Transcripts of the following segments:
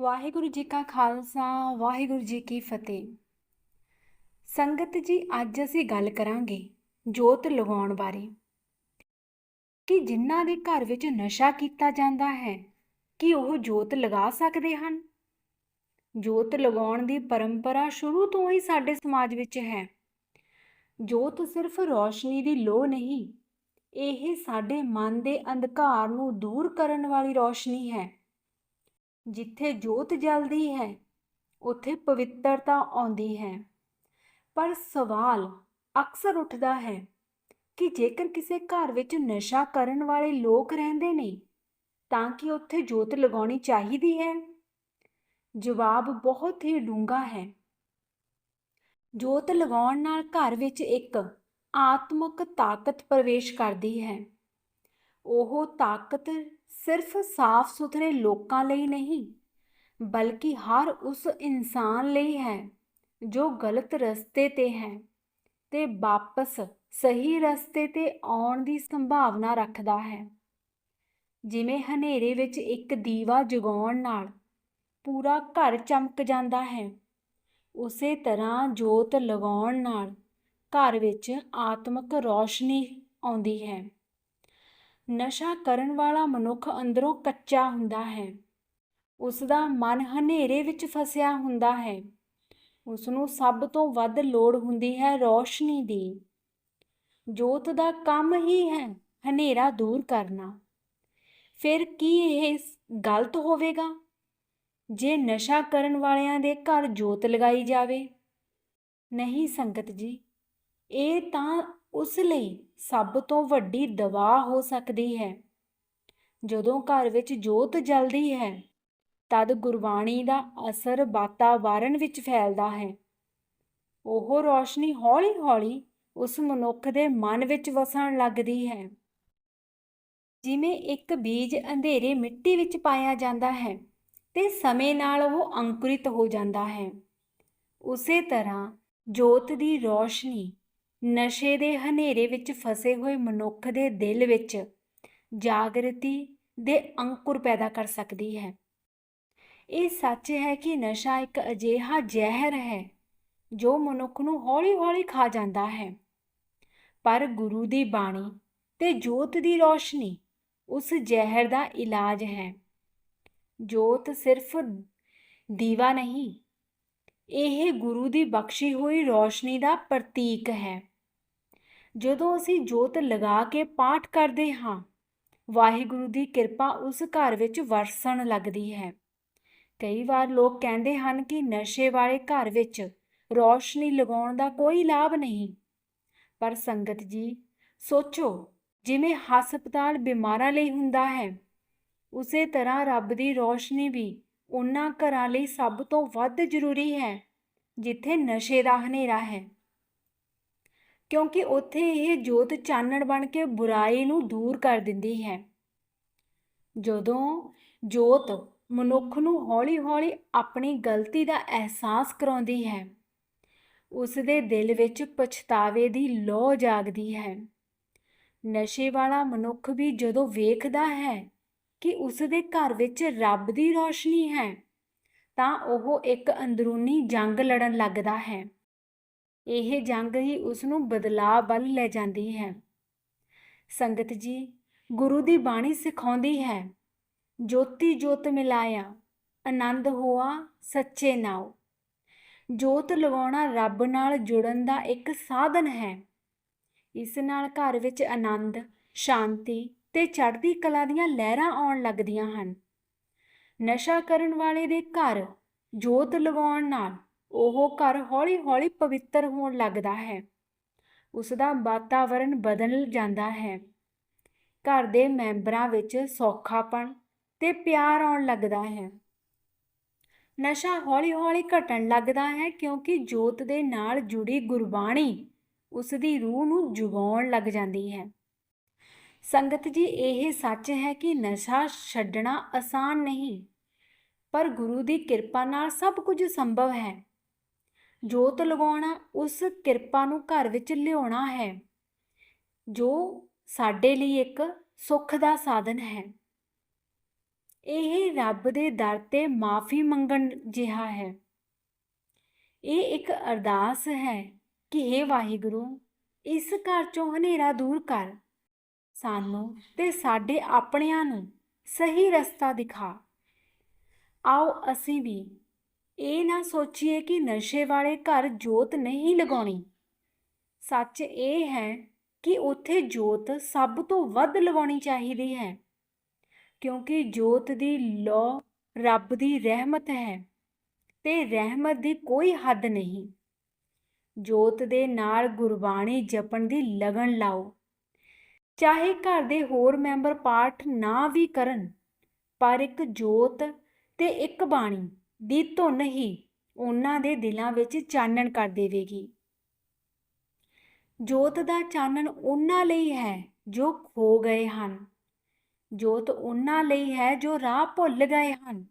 ਵਾਹਿਗੁਰੂ ਜੀ ਕਾ ਖਾਲਸਾ, ਵਾਹਿਗੁਰੂ ਜੀ ਕੀ ਫਤਿਹ। ਸੰਗਤ ਜੀ, ਅੱਜ ਅਸੀਂ ਗੱਲ ਕਰਾਂਗੇ ਜੋਤ ਲਗਾਉਣ ਬਾਰੇ। ਕਿ ਜਿਨ੍ਹਾਂ ਦੇ ਘਰ ਵਿੱਚ ਨਸ਼ਾ ਕੀਤਾ ਜਾਂਦਾ ਹੈ, ਕਿ ਉਹ ਜੋਤ ਲਗਾ ਸਕਦੇ ਹਨ? ਜੋਤ ਲਗਾਉਣ ਦੀ ਪਰੰਪਰਾ ਸ਼ੁਰੂ ਤੋਂ ਹੀ ਸਾਡੇ ਸਮਾਜ ਵਿੱਚ ਹੈ। ਜੋਤ ਸਿਰਫ ਰੋਸ਼ਨੀ ਦੀ ਲੋ ਨਹੀਂ, ਇਹ ਸਾਡੇ ਮਨ ਦੇ ਅੰਧਕਾਰ ਨੂੰ ਦੂਰ ਕਰਨ ਵਾਲੀ ਰੋਸ਼ਨੀ ਹੈ। ਜਿੱਥੇ ਜੋਤ ਜਲਦੀ ਹੈ, ਉੱਥੇ ਪਵਿੱਤਰਤਾ ਆਉਂਦੀ ਹੈ। ਪਰ ਸਵਾਲ ਅਕਸਰ ਉੱਠਦਾ ਹੈ ਕਿ ਜੇਕਰ ਕਿਸੇ ਘਰ ਵਿੱਚ ਨਸ਼ਾ ਕਰਨ ਵਾਲੇ ਲੋਕ ਰਹਿੰਦੇ ਨੇ, ਤਾਂ ਕਿ ਉੱਥੇ ਜੋਤ ਲਗਾਉਣੀ ਚਾਹੀਦੀ ਹੈ? ਜਵਾਬ ਬਹੁਤ ਹੀ ਡੂੰਘਾ ਹੈ। ਜੋਤ ਲਗਾਉਣ ਨਾਲ ਘਰ ਵਿੱਚ ਇੱਕ ਆਤਮਿਕ ਤਾਕਤ ਪ੍ਰਵੇਸ਼ ਕਰਦੀ ਹੈ। ਉਹ ਤਾਕਤ ਸਿਰਫ ਸਾਫ਼ ਸੁਥਰੇ ਲੋਕਾਂ ਲਈ ਨਹੀਂ, ਬਲਕਿ ਹਰ ਉਸ ਇਨਸਾਨ ਲਈ ਹੈ ਜੋ ਗਲਤ ਰਸਤੇ ਤੇ ਹੈ ਤੇ ਵਾਪਸ ਸਹੀ ਰਸਤੇ ਤੇ ਆਉਣ ਦੀ ਸੰਭਾਵਨਾ ਰੱਖਦਾ ਹੈ। ਜਿਵੇਂ ਹਨੇਰੇ ਵਿੱਚ ਇੱਕ ਦੀਵਾ ਜਗਾਉਣ ਨਾਲ ਪੂਰਾ ਘਰ ਚਮਕ ਜਾਂਦਾ ਹੈ, ਉਸੇ ਤਰ੍ਹਾਂ ਜੋਤ ਲਗਾਉਣ ਨਾਲ ਘਰ ਵਿੱਚ ਆਤਮਿਕ ਰੌਸ਼ਨੀ ਆਉਂਦੀ ਹੈ। ਨਸ਼ਾ ਕਰਨ ਵਾਲਾ ਮਨੁੱਖ ਅੰਦਰੋਂ ਕੱਚਾ ਹੁੰਦਾ ਹੈ। ਉਸ ਦਾ ਮਨ ਹਨੇਰੇ ਵਿੱਚ ਫਸਿਆ ਹੁੰਦਾ ਹੈ। ਉਸ ਨੂੰ ਸਭ ਤੋਂ ਵੱਧ ਲੋੜ ਹੁੰਦੀ ਹੈ ਰੌਸ਼ਨੀ ਦੀ। ਜੋਤ ਦਾ ਕੰਮ ਹੀ ਹੈ ਹਨੇਰਾ ਦੂਰ ਕਰਨਾ। ਫਿਰ ਕੀ ਇਹ ਗਲਤ ਹੋਵੇਗਾ? ਜੇ ਨਸ਼ਾ ਕਰਨ ਵਾਲਿਆਂ ਦੇ ਘਰ ਜੋਤ ਲਗਾਈ ਜਾਵੇ? ਨਹੀਂ ਸੰਗਤ ਜੀ, ਇਹ ਤਾਂ ਉਸ ਲਈ ਸਭ ਤੋਂ ਵੱਡੀ ਦਵਾ ਹੋ ਸਕਦੀ ਹੈ। ਜਦੋਂ ਘਰ ਵਿੱਚ ਜੋਤ ਜਲਦੀ ਹੈ, ਤਦ ਗੁਰਬਾਣੀ ਦਾ ਅਸਰ ਵਾਤਾਵਰਣ ਵਿੱਚ ਫੈਲਦਾ ਹੈ। ਉਹ ਰੋਸ਼ਨੀ ਹੌਲੀ-ਹੌਲੀ ਉਸ ਮਨੁੱਖ ਦੇ ਮਨ ਵਿੱਚ ਵਸਣ ਲੱਗਦੀ ਹੈ। ਜਿਵੇਂ ਇੱਕ ਬੀਜ ਅੰਧੇਰੇ ਮਿੱਟੀ ਵਿੱਚ ਪਾਇਆ ਜਾਂਦਾ ਹੈ ਤੇ ਸਮੇਂ ਨਾਲ ਉਹ ਅੰਕੁਰਿਤ ਹੋ ਜਾਂਦਾ ਹੈ। ਉਸੇ ਤਰ੍ਹਾਂ ਜੋਤ ਦੀ ਰੋਸ਼ਨੀ ਨਸ਼ੇ ਦੇ ਹਨੇਰੇ ਵਿੱਚ ਫਸੇ ਹੋਏ ਮਨੁੱਖ ਦੇ ਦਿਲ ਵਿੱਚ ਜਾਗਰਤੀ ਦੇ ਅੰਕੁਰ ਪੈਦਾ ਕਰ ਸਕਦੀ ਹੈ। ਇਹ ਸੱਚ ਹੈ ਕਿ ਨਸ਼ਾ ਇੱਕ ਅਜਿਹਾ ਜ਼ਹਿਰ ਹੈ ਜੋ ਮਨੁੱਖ ਨੂੰ ਹੌਲੀ-ਹੌਲੀ ਖਾ ਜਾਂਦਾ ਹੈ। ਪਰ ਗੁਰੂ ਦੀ ਬਾਣੀ ਤੇ ਜੋਤ ਦੀ ਰੋਸ਼ਨੀ ਉਸ ਜ਼ਹਿਰ ਦਾ ਇਲਾਜ ਹੈ। ਜੋਤ ਸਿਰਫ ਦੀਵਾ ਨਹੀਂ, ਇਹ ਗੁਰੂ ਦੀ ਬਖਸ਼ੀ ਹੋਈ ਰੋਸ਼ਨੀ ਦਾ ਪ੍ਰਤੀਕ ਹੈ। ਜਦੋਂ ਅਸੀਂ ਜੋਤ ਲਗਾ ਕੇ ਪਾਠ ਕਰਦੇ ਹਾਂ, ਵਾਹਿਗੁਰੂ ਦੀ ਕਿਰਪਾ ਉਸ ਘਰ ਵਿੱਚ ਵਰਸਣ ਲੱਗਦੀ ਹੈ। ਕਈ ਵਾਰ ਲੋਕ ਕਹਿੰਦੇ ਹਨ ਕਿ ਨਸ਼ੇ ਵਾਲੇ ਘਰ ਵਿੱਚ ਰੌਸ਼ਨੀ ਲਗਾਉਣ ਦਾ ਕੋਈ ਲਾਭ ਨਹੀਂ। ਪਰ ਸੰਗਤ ਜੀ, ਸੋਚੋ, ਜਿਵੇਂ ਹਸਪਤਾਲ ਬਿਮਾਰਾਂ ਲਈ ਹੁੰਦਾ ਹੈ, ਉਸੇ ਤਰ੍ਹਾਂ ਰੱਬ ਦੀ ਰੌਸ਼ਨੀ ਵੀ ਉਹਨਾਂ ਘਰਾਂ ਲਈ ਸਭ ਤੋਂ ਵੱਧ ਜ਼ਰੂਰੀ ਹੈ, ਜਿੱਥੇ ਨਸ਼ੇ ਦਾ ਹਨੇਰਾ ਹੈ। ਕਿਉਂਕਿ ਉੱਥੇ ਇਹ ਜੋਤ ਚਾਨਣ ਬਣ ਕੇ ਬੁਰਾਈ ਨੂੰ ਦੂਰ ਕਰ ਦਿੰਦੀ ਹੈ। ਜਦੋਂ ਜੋਤ ਮਨੁੱਖ ਨੂੰ ਹੌਲੀ-ਹੌਲੀ ਆਪਣੀ ਗਲਤੀ ਦਾ ਅਹਿਸਾਸ ਕਰਾਉਂਦੀ ਹੈ ਉਸ ਦੇ ਦਿਲ ਵਿੱਚ ਪਛਤਾਵੇ ਦੀ ਲੋ ਜਾਗਦੀ ਹੈ। ਨਸ਼ੇ ਵਾਲਾ ਮਨੁੱਖ ਵੀ ਜਦੋਂ ਵੇਖਦਾ ਹੈ ਕਿ ਉਸ ਦੇ ਘਰ ਵਿੱਚ ਰੱਬ ਦੀ ਰੋਸ਼ਨੀ ਹੈ, ਤਾਂ ਉਹ ਇੱਕ ਅੰਦਰੂਨੀ ਜੰਗ ਲੜਨ ਲੱਗਦਾ ਹੈ। ਇਹ ਜੰਗ ਹੀ ਉਸ ਨੂੰ ਬਦਲਾਅ ਵੱਲ ਲੈ ਜਾਂਦੀ ਹੈ। ਸੰਗਤ ਜੀ, ਗੁਰੂ ਦੀ ਬਾਣੀ ਸਿਖਾਉਂਦੀ ਹੈ, ਜੋਤੀ ਜੋਤ ਮਿਲਾਇਆ, ਆਨੰਦ ਹੋਆ ਸੱਚੇ ਨਾਉ। ਜੋਤ ਲਗਾਉਣਾ ਰੱਬ ਨਾਲ ਜੁੜਨ ਦਾ ਇੱਕ ਸਾਧਨ ਹੈ। ਇਸ ਨਾਲ ਘਰ ਵਿੱਚ ਆਨੰਦ, ਸ਼ਾਂਤੀ ਤੇ ਚੜ੍ਹਦੀ ਕਲਾ ਦੀਆਂ ਲਹਿਰਾਂ ਆਉਣ ਲੱਗਦੀਆਂ ਹਨ। ਨਸ਼ਾ ਕਰਨ ਵਾਲੇ ਦੇ ਘਰ ਜੋਤ ਲਗਾਉਣ ਨਾਲ ਉਹ ਘਰ ਹੌਲੀ-ਹੌਲੀ ਪਵਿੱਤਰ ਹੋਣ ਲੱਗਦਾ ਹੈ। ਉਸ ਦਾ ਵਾਤਾਵਰਣ ਬਦਲ ਜਾਂਦਾ ਹੈ। ਘਰ ਦੇ ਮੈਂਬਰਾਂ ਵਿੱਚ ਸੌਖਾਪਣ ਤੇ ਪਿਆਰ ਆਉਣ ਲੱਗਦਾ ਹੈ। ਨਸ਼ਾ ਹੌਲੀ-ਹੌਲੀ ਘਟਣ ਲੱਗਦਾ ਹੈ ਕਿਉਂਕਿ ਜੋਤ ਦੇ ਨਾਲ ਜੁੜੀ ਗੁਰਬਾਣੀ ਉਸ ਦੀ ਰੂਹ ਨੂੰ ਜਗਾਉਣ ਲੱਗ ਜਾਂਦੀ ਹੈ। ਸੰਗਤ ਜੀ, ਇਹ ਸੱਚ ਹੈ ਕਿ ਨਸ਼ਾ ਛੱਡਣਾ ਆਸਾਨ ਨਹੀਂ, ਪਰ ਗੁਰੂ ਦੀ ਕਿਰਪਾ ਨਾਲ ਸਭ ਕੁਝ ਸੰਭਵ ਹੈ। ਜੋਤ ਲਗਾਉਣਾ ਉਸ ਕਿਰਪਾ ਨੂੰ ਘਰ ਵਿੱਚ ਲਿਆਉਣਾ ਹੈ, ਜੋ ਸਾਡੇ ਲਈ ਇੱਕ ਸੁੱਖ ਦਾ ਸਾਧਨ ਹੈ। ਇਹ ਰੱਬ ਦੇ ਦਰ ਤੇ ਮਾਫੀ ਮੰਗਣ ਜਿਹਾ ਹੈ। ਇਹ ਇੱਕ ਅਰਦਾਸ ਹੈ ਕਿ हे ਵਾਹਿਗੁਰੂ, ਇਸ ਘਰ ਚੋਂ ਹਨੇਰਾ ਦੂਰ ਕਰ। ਸਾਨੂੰ ਤੇ ਸਾਡੇ ਆਪਣਿਆਂ ਨੂੰ ਸਹੀ ਰਸਤਾ ਦਿਖਾ। ਆਓ ਅਸੀਂ ਵੀ ਇਹ ਨਾ ਸੋਚੀਏ ਕਿ ਨਸ਼ੇ ਵਾਲੇ ਘਰ ਜੋਤ ਨਹੀਂ ਲਗਾਉਣੀ। ਸੱਚ ਇਹ ਹੈ ਕਿ ਉੱਥੇ ਜੋਤ ਸਭ ਤੋਂ ਵੱਧ ਲਗਾਉਣੀ ਚਾਹੀਦੀ ਹੈ, ਕਿਉਂਕਿ ਜੋਤ ਦੀ ਲੋ ਰੱਬ ਦੀ ਰਹਿਮਤ ਹੈ ਤੇ ਰਹਿਮਤ ਦੀ ਕੋਈ ਹੱਦ ਨਹੀਂ। ਜੋਤ ਦੇ ਨਾਲ ਗੁਰਬਾਣੀ ਜਪਣ ਦੀ ਲਗਨ ਲਾਓ। ਚਾਹੇ ਘਰ ਦੇ ਹੋਰ ਮੈਂਬਰ ਪਾਠ ਨਾ ਵੀ ਕਰਨ, ਪਰ ਇੱਕ ਜੋਤ ਤੇ ਇੱਕ ਬਾਣੀ। ਦੀ ਧੁਨ ਹੀ ਉਹਨਾਂ ਦੇ ਦਿਲਾਂ ਵਿੱਚ ਚਾਨਣ ਕਰ ਦੇਵੇਗੀ। ਜੋਤ ਦਾ ਚਾਨਣ ਉਹਨਾਂ ਲਈ ਹੈ ਜੋ ਖੋ ਗਏ ਹਨ। ਜੋਤ ਉਹਨਾਂ ਲਈ ਹੈ ਜੋ ਰਾਹ ਭੁੱਲ ਗਏ ਹਨ।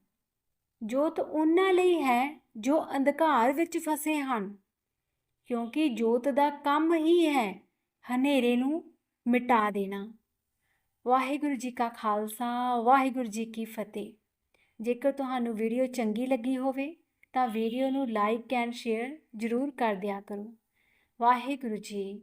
ਜੋਤ ਉਹਨਾਂ ਲਈ ਹੈ ਜੋ ਅੰਧਕਾਰ ਵਿੱਚ ਫਸੇ ਹਨ। ਕਿਉਂਕਿ ਜੋਤ ਦਾ ਕੰਮ ਹੀ ਹੈ ਹਨੇਰੇ ਨੂੰ ਮਿਟਾ ਦੇਣਾ। ਵਾਹਿਗੁਰੂ ਜੀ ਕਾ ਖਾਲਸਾ, ਵਾਹਿਗੁਰੂ ਜੀ ਕੀ ਫਤਿਹ। ਜੇਕਰ ਤੁਹਾਨੂੰ ਵੀਡੀਓ ਚੰਗੀ ਲੱਗੀ ਹੋਵੇ, ਤਾਂ ਵੀਡੀਓ ਨੂੰ ਲਾਈਕ ਐਂਡ ਸ਼ੇਅਰ ਜ਼ਰੂਰ ਕਰ ਦਿਆ ਕਰੋ। ਵਾਹਿਗੁਰੂ ਜੀ